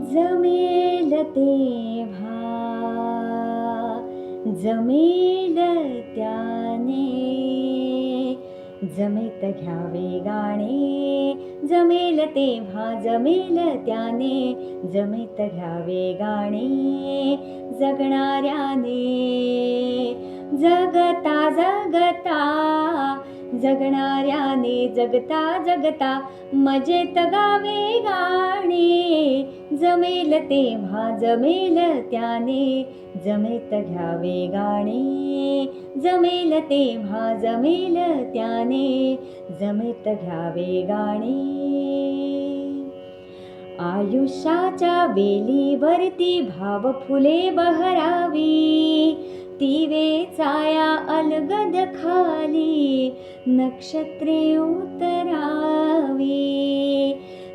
जमेल तेव्हा जमेल त्याने. जमेत घ्यावे गाणे जमेल तेव्हा जमेल त्याने. जमेत घ्यावे गाणे जगणाऱ्याने. जगता जगता जगणाऱ्याने. जगता जगता मजेत गावे गाणे. जमेल तेव्हा जमेल त्याने. जमेत घ्यावे गाणे. जमेल तेव्हा जमेल त्याने. जमेत घ्यावे गाणे. आयुष्याच्या वेलीवरती भाव फुले बहरावी. तिवे चाया अलगद खाली. नक्षत्रे उतरावी.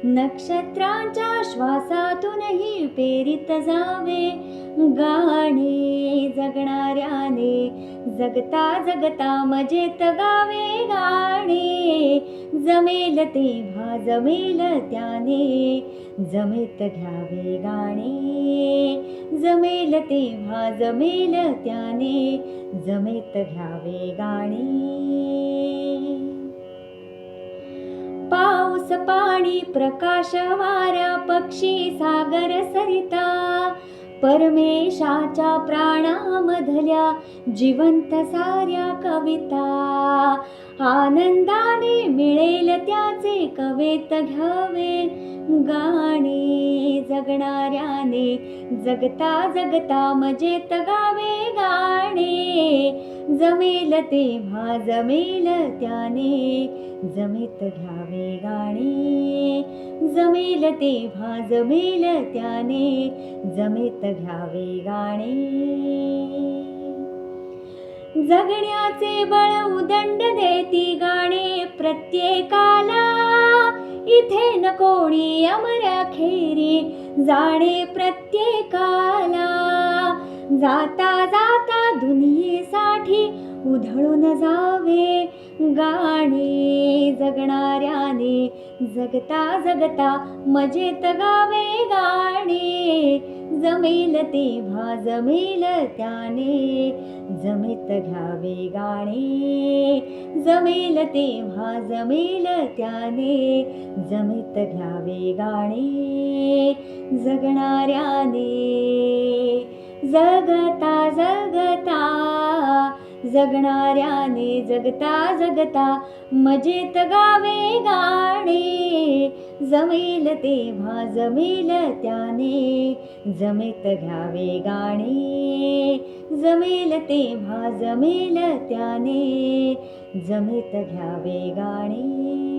नक्षत्रांच्या श्वासातूनही पेरित जावे. गाणे जगणाऱ्याने जगता जगता मजेत गावे. गाणे जमेल तेव्हा जमेल त्याने. जमेत घ्यावे गाणे. जमेल तेव्हा जमेल त्याने. जमेत घ्यावे गाणे. पाणी प्रकाश वारा पक्षी सागर सरिता. परमेशाच्या प्राणामधल्या जिवंत साऱ्या कविता. आनंदाने मिळेल त्याचे कवेत घ्यावे. गाणे जगणाऱ्याने जगता जगता मजेत गावे गाणे. जमेल तेव्हा जमेल त्याने. जमेत घ्यावे गाणे. जमेल तेव्हा जमेल त्याने. जमेत घ्यावे गाणे. जगण्याचे बळ उदंड देती गाणे प्रत्येकाला. इथे न कोणी अमर खेरी जाणे प्रत्येकाला. जाता जाता दुनियेसा उधळून जावे. गाणे जगणाऱ्याने जगता जगता मजेत गावे गाणे. जमेल तेव्हा जमेल त्याने जमेत घ्यावे गाणे. जमेल तेव्हा जमेल त्याने जमेत घ्यावे गाणे. जगणाऱ्याने जगता जगता जगणाऱ्याने जगता जगता मजेत गावे गाणे. जमेल तेव्हा जमेल त्याने जमेत घ्यावे गाणे. जमेल तेव्हा जमेल त्याने जमेत घ्यावे गाणे.